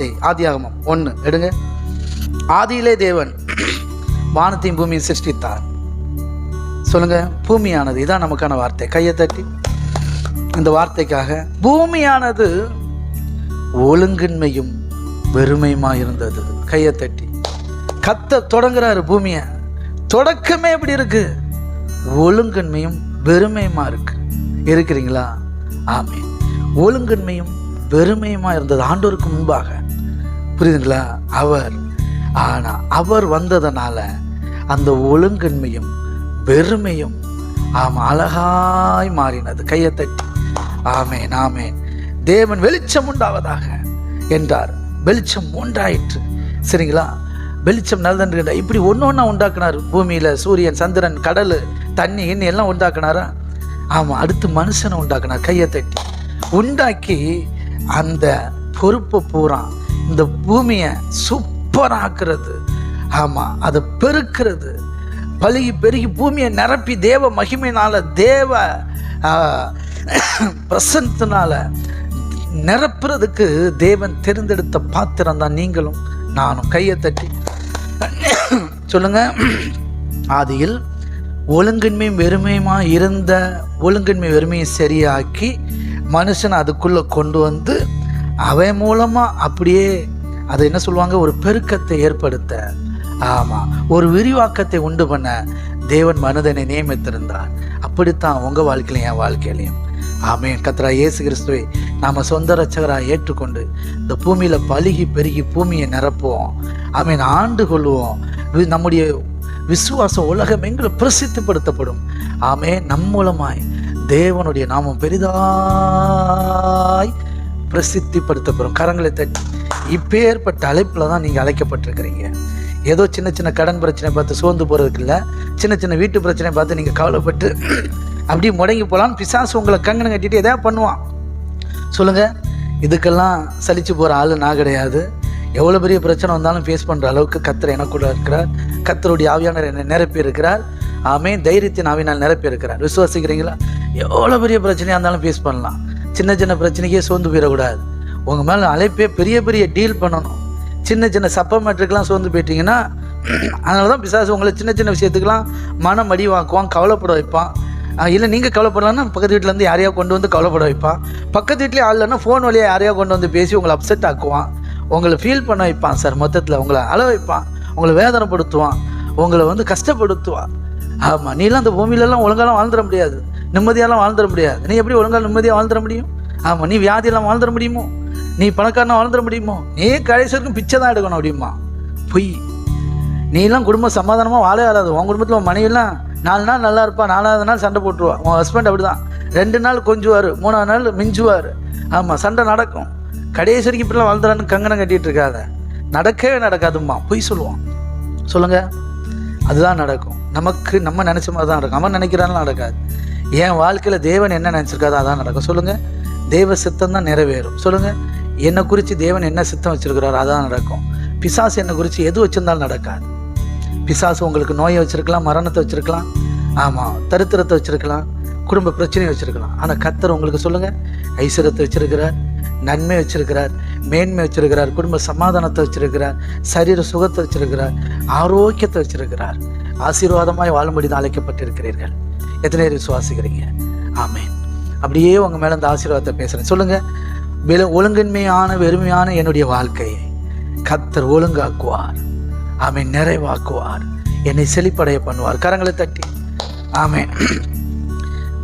ஆதியாகமம் ஒன்று. எடுங்க. ஆதியிலே தேவன் வானத்தையும் பூமியும் சிருஷ்டித்தார். சொல்லுங்க பூமியானது. இதான் நமக்கான வார்த்தை. கையை தட்டி. அந்த வார்த்தைக்காக பூமியானது ஒழுங்கின்மையும் வெறுமையுமா இருந்தது கையை தட்டி. கத்த தொடங்குறாரு பூமியை. தொடக்கமே எப்படி இருக்கு. ஒழுங்கின்மையும் வெறுமையுமா இருக்கு? இருக்கிறீங்களா? ஆமே ஒழுங்கின்மையும் வெறுமையுமா இருந்தது ஆண்டோருக்கு முன்பாக புரியுதுங்களா? அவர். ஆனால் அவர் வந்ததனால அந்த ஒழுங்கின்மையும் பெருமையும் ஆம் அழகாய் மாறினது. கையை தட்டி ஆமேன் ஆமேன். தேவன் வெளிச்சம் உண்டாவதாக என்றார். வெளிச்சம் உண்டாயிற்று. சரிங்களா? வெளிச்சம் நல்லதன்று இப்படி ஒன்று ஒன்றா உண்டாக்குனார். பூமியில் சூரியன் சந்திரன் கடல் தண்ணி இன்னி எல்லாம் உண்டாக்குனாரா? ஆமாம் அடுத்து மனுஷனை உண்டாக்குனார். கையை தட்டி. உண்டாக்கி அந்த பொறுப்பை பூரா இந்த பூமியை சூப்பராக்குறது. ஆமாம் அதை பெருக்கிறது. பழுகி பெருகி பூமியை நிரப்பி தேவ மகிமையினால் தேவ ஆ, நிரப்புறதுக்கு தேவன் தெரிந்தெடுத்த பாத்திரம் தான் நீங்களும் நானும். கையை தட்டி. சொல்லுங்க. ஆதியில் ஒழுங்கின்மையும் வெறுமையுமா இருந்த ஒழுங்கின்மை வெறுமையை சரியாக்கி மனுஷனை அதுக்குள்ளே கொண்டு வந்து அவன் மூலமாக அப்படியே அதை என்ன சொல்லுவாங்க? ஒரு பெருக்கத்தை ஏற்படுத்த. ஆமாம் ஒரு விரிவாக்கத்தை உண்டு பண்ண தேவன் மனிதனை நியமித்திருந்தார். அப்படித்தான் உங்கள் வாழ்க்கையிலையும் என் வாழ்க்கையிலையும். ஆமேன். கத்ரா இயேசு கிறிஸ்துவை நாம் சொந்த ரச்சகராக ஏற்றுக்கொண்டு இந்த பூமியில் பழுகி பெருகி பூமியை நிரப்புவோம். ஆமீன். ஆண்டு கொள்வோம். வி- நம்முடைய விசுவாசம் உலகம் எங்கிலும் பிரசித்திப்படுத்தப்படும். ஆமே நம் மூலமாய் தேவனுடைய நாமம் பெரிதாய் பிரசித்திப்படுத்தப்படும். கரங்களை தட்டி இப்பேற்பட்ட அழைப்பில் தான் நீங்கள் அழைக்கப்பட்டிருக்கிறீங்க. ஏதோ சின்ன சின்ன கடன் பிரச்சனை பார்த்து சோர்ந்து போகிறதுக்கு இல்லை சின்ன சின்ன வீட்டு பிரச்சனை பார்த்து நீங்கள் கவலைப்பட்டு அப்படியே முடங்கி போகலான்னு பிசாசு உங்களை கங்கணம் கட்டிட்டு எதாவது பண்ணுவான்? சொல்லுங்கள் இதுக்கெல்லாம் சலிச்சு போகிற ஆள் நான் கிடையாது. எவ்வளோ பெரிய பிரச்சனை வந்தாலும் ஃபேஸ் பண்ணுற அளவுக்கு கத்தர் எனக்குள்ள இருக்கிறார். கத்தருடைய ஆவியானர் என்னை நிரப்பி இருக்கிறார். ஆமே தைரியத்தின் ஆவினால் நிரப்பி இருக்கிறார். விசுவாசிக்கிறீங்களா? எவ்வளோ பெரிய பிரச்சனையாக இருந்தாலும் ஃபேஸ் பண்ணலாம். சின்ன சின்ன பிரச்சனைக்கே சோர்ந்து போயிடக்கூடாது. உங்கள் மேலே அழைப்பே பெரிய பெரிய டீல் பண்ணணும். சின்ன சின்ன சப்பமேட்டுக்கெல்லாம் சோர்ந்து போயிட்டீங்கன்னா அதனால தான் பிசாசு உங்களை சின்ன சின்ன விஷயத்துக்கெலாம் மனம் அடிவாக்குவான் கவலைப்பட வைப்பான். இல்லை நீங்கள் கவலைப்படலாம்னா பக்கத்து வீட்டிலேருந்து யாரையா கொண்டு வந்து கவலைப்பட வைப்பான். பக்கத்து வீட்லேயே ஆள் இல்லைன்னா ஃபோன் வழியாக யாரையா கொண்டு வந்து பேசி உங்களை அப்செட் ஆக்குவான். உங்களை ஃபீல் பண்ண வைப்பான் சார் மொத்தத்தில் உங்களை அழ வைப்பான். உங்களை வேதனைப்படுத்துவான். உங்களை வந்து கஷ்டப்படுத்துவான். ஆமாம் நீலாம் அந்த பூமியிலலாம் ஒழுங்காலாம் வாழ்ந்துட முடியாது. நிம்மதியெல்லாம் வாழ்ந்துட முடியாது. நீ எப்படி ஒழுங்கா நிம்மதியாக வாழ்ந்துட முடியும்? ஆமாம் நீ வியாதியெல்லாம் வாழ்ந்துட முடியுமோ? நீ பணக்காரனா வாழ்ந்துட முடியுமோ? நீ கடைசி வரைக்கும் பிச்சை தான் எடுக்கணும் அப்படிமா பொய். நீலாம் குடும்பம் சமாதானமாக வாழ வராது உன் குடும்பத்தில் உன் மனைவிலாம் நாலு நாள் நல்லா இருப்பா நாலாவது நாள் சண்டை போட்டுருவா. உன் ஹஸ்பண்ட் அப்படி தான் ரெண்டு நாள் கொஞ்சுவார் மூணாவது நாள் மிஞ்சுவார். ஆமாம் சண்டை நடக்கும். கடைசி வரைக்கும் இப்படிலாம் வாழ்ந்துறான்னு கங்கணம் கட்டிகிட்டு இருக்காத. நடக்கவே நடக்காதும்மா பொய் சொல்லுவான். சொல்லுங்கள் அதுதான் நடக்கும். நமக்கு நம்ம நினச்ச மாதிரி தான் நடக்கும். அவன் நினைக்கிறான்லாம் நடக்காது. என் வாழ்க்கையில் தேவன் என்ன நினச்சிருக்காதோ அதான் நடக்கும். சொல்லுங்கள் தேவ சித்தம் தான் நிறைவேறும். சொல்லுங்கள் என்னை குறித்து தேவன் என்ன சித்தம் வச்சுருக்கிறாரோ அதான் நடக்கும். பிசாசு என்னை குறித்து எது வச்சிருந்தாலும் நடக்காது. பிசாசு உங்களுக்கு நோயை வச்சுருக்கலாம் மரணத்தை வச்சுருக்கலாம். ஆமாம் தரித்திரத்தை வச்சுருக்கலாம் குடும்ப பிரச்சனையை வச்சுருக்கலாம். ஆனால் கத்தர் உங்களுக்கு சொல்லுங்கள் ஐஸ்வரத்தை வச்சிருக்கிறார் நன்மை வச்சிருக்கிறார் மேன்மை வச்சிருக்கிறார் குடும்ப சமாதானத்தை வச்சிருக்கிறார் சரீர சுகத்தை வச்சிருக்கிறார் ஆரோக்கியத்தை வச்சிருக்கிறார். ஆசீர்வாதமாய் வாழும்படி தான் அழைக்கப்பட்டிருக்கிறீர்கள். எத்தனை பேர் விசுவாசிக்கிறீங்க? ஆமேன். அப்படியே உங்க மேல இந்த ஆசீர்வாதத்தை பேசுறேன். சொல்லுங்க. வெறு- ஒழுங்கின்மையான வெறுமையான என்னுடைய வாழ்க்கையை கத்தர் ஒழுங்காக்குவார். ஆமை நிறைவாக்குவார். என்னை செழிப்படைய பண்ணுவார். கரங்களை தட்டி. ஆமே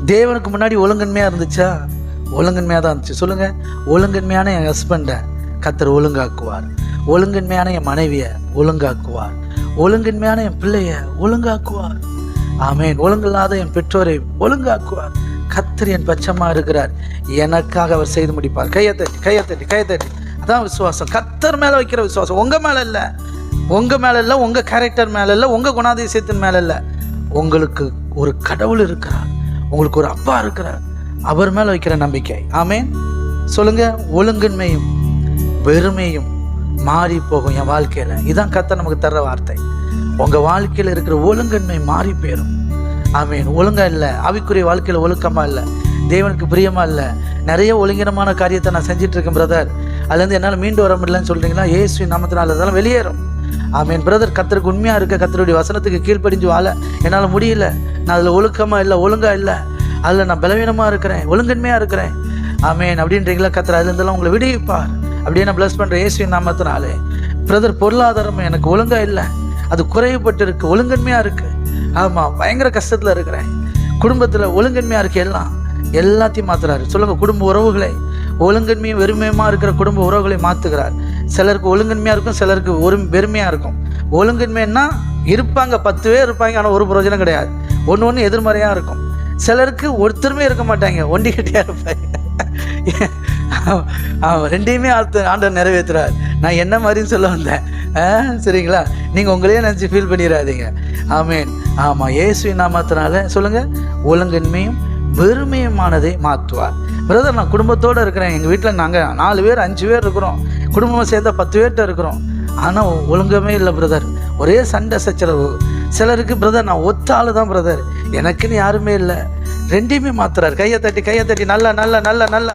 தேவனுக்கு முன்னாடி ஒழுங்கன்மையாக இருந்துச்சா? ஒழுங்கன்மையாக தான் இருந்துச்சு. சொல்லுங்க. ஒழுங்கன்மையான என் ஹஸ்பண்டை கத்தர் ஒழுங்காக்குவார். ஒழுங்கன்மையான என் மனைவியை ஒழுங்காக்குவார். ஒழுங்கன்மையான என் பிள்ளைய ஒழுங்காக்குவார். ஆமேன். ஒழுங்கில்லாத என் பெற்றோரை ஒழுங்காக்குவார். கத்தர் என் பட்சமா இருக்கிறார். எனக்காக அவர் செய்து முடிப்பார். கையை தட்டி கையை தட்டி கையை தட்டி அதான் விசுவாசம். கத்தர் மேல வைக்கிற விசுவாசம். உங்க மேல இல்ல உங்க மேல இல்ல உங்க கேரக்டர் மேல இல்ல உங்க குணாதிசயத்தின் மேல இல்ல உங்களுக்கு ஒரு கடவுள் இருக்கிறார். உங்களுக்கு ஒரு அப்பா இருக்கிறார். அவர் மேல வைக்கிற நம்பிக்கை. ஆமேன். சொல்லுங்க. ஒழுங்கின்மையும் வெறுமையும் மாறி போகும் என் வாழ்க்கையில. இதான் கத்தர் நமக்கு தர்ற வார்த்தை. உங்க வாழ்க்கையில் இருக்கிற ஒழுங்கன்மை மாறி போயிடும் ஆமீன். ஒழுங்கா இல்லை. ஆவிக்குரிய வாழ்க்கையில் ஒழுக்கமா இல்லை. தேவனுக்கு பிரியமா இல்லை. நிறைய ஒழுங்கினமான காரியத்தை நான் செஞ்சுட்டு இருக்கேன் பிரதர் அதுலேருந்து என்னால் மீண்டு வர முடியலன்னு சொல்கிறீங்களா ஏசுவின் நாமத்தினால அதெல்லாம் வெளியேறும். ஆமீன். பிரதர் கத்தருக்கு உண்மையாக இருக்க கத்தருடைய வசனத்துக்கு கீழ்ப்படிஞ்சு வாழ என்னால் முடியல. நான் அதில் ஒழுக்கமாக இல்லை ஒழுங்காக இல்லை. அதில் நான் பலவீனமாக இருக்கிறேன் ஒழுங்கன்மையாக இருக்கிறேன். ஆமேன். அப்படின்றீங்களா? கத்தர் அதுலேருந்தெல்லாம் உங்களை விடுவிப்பார். அப்படியே நான் ப்ளஸ் பண்ணுற இயேசுவின் நாமத்தினாலே. பிரதர் பொருளாதாரம் எனக்கு ஒழுங்காக இல்லை. அது குறைவுபட்டு இருக்கு. ஒழுங்கன்மையாக இருக்குது ஆமாம் பயங்கர கஷ்டத்தில் இருக்கிறேன். குடும்பத்தில் ஒழுங்கன்மையாக இருக்கு எல்லாம். எல்லாத்தையும் மாத்துறாரு. சொல்லுங்க குடும்ப உறவுகளை. ஒழுங்கன்மையும் வெறுமையுமா இருக்கிற குடும்ப உறவுகளை மாத்துகிறார். சிலருக்கு ஒழுங்கன்மையா இருக்கும் சிலருக்கு ஒரு வெறுமையா இருக்கும். ஒழுங்கன்மைன்னா இருப்பாங்க பத்து பேர் இருப்பாங்க ஆனால் ஒரு பிரயோஜனம் கிடையாது. ஒன்று ஒன்று எதிர்மறையாக இருக்கும். சிலருக்கு ஒருத்தருமே இருக்க மாட்டாங்க ஒண்டி கட்டியாக இருப்பாங்க அவன் ரெண்டையுமே ஆழ்த்து ஆண்டவர் நிறைவேற்றுறார். நான் என்ன மாதிரின்னு சொல்ல வந்தேன். சரிங்களா? நீங்கள் உங்களையே நினச்சி ஃபீல் பண்ணிடாதீங்க ஆமீன். ஆமாம் இயேசுவின் நாமத்தினால சொல்லுங்கள் ஒழுங்கின்மையும் வெறுமையுமானதை மாற்றுவார். பிரதர் நான் குடும்பத்தோடு இருக்கிறேன். எங்கள் வீட்டில் நாங்கள் நாலு பேர் அஞ்சு பேர் இருக்கிறோம். குடும்பமாக சேர்ந்த பத்து பேர்கிட்ட இருக்கிறோம். ஆனால் ஒழுங்கமே இல்லை பிரதர் ஒரே சண்டை சச்சரவு. சிலருக்கு பிரதர் நான் ஒத்த ஆள் தான் பிரதர் எனக்குன்னு யாருமே இல்லை. ரெண்டையுமே மாத்துறாரு. கையை தட்டி கையை தட்டி நல்லா நல்லா நல்லா நல்லா.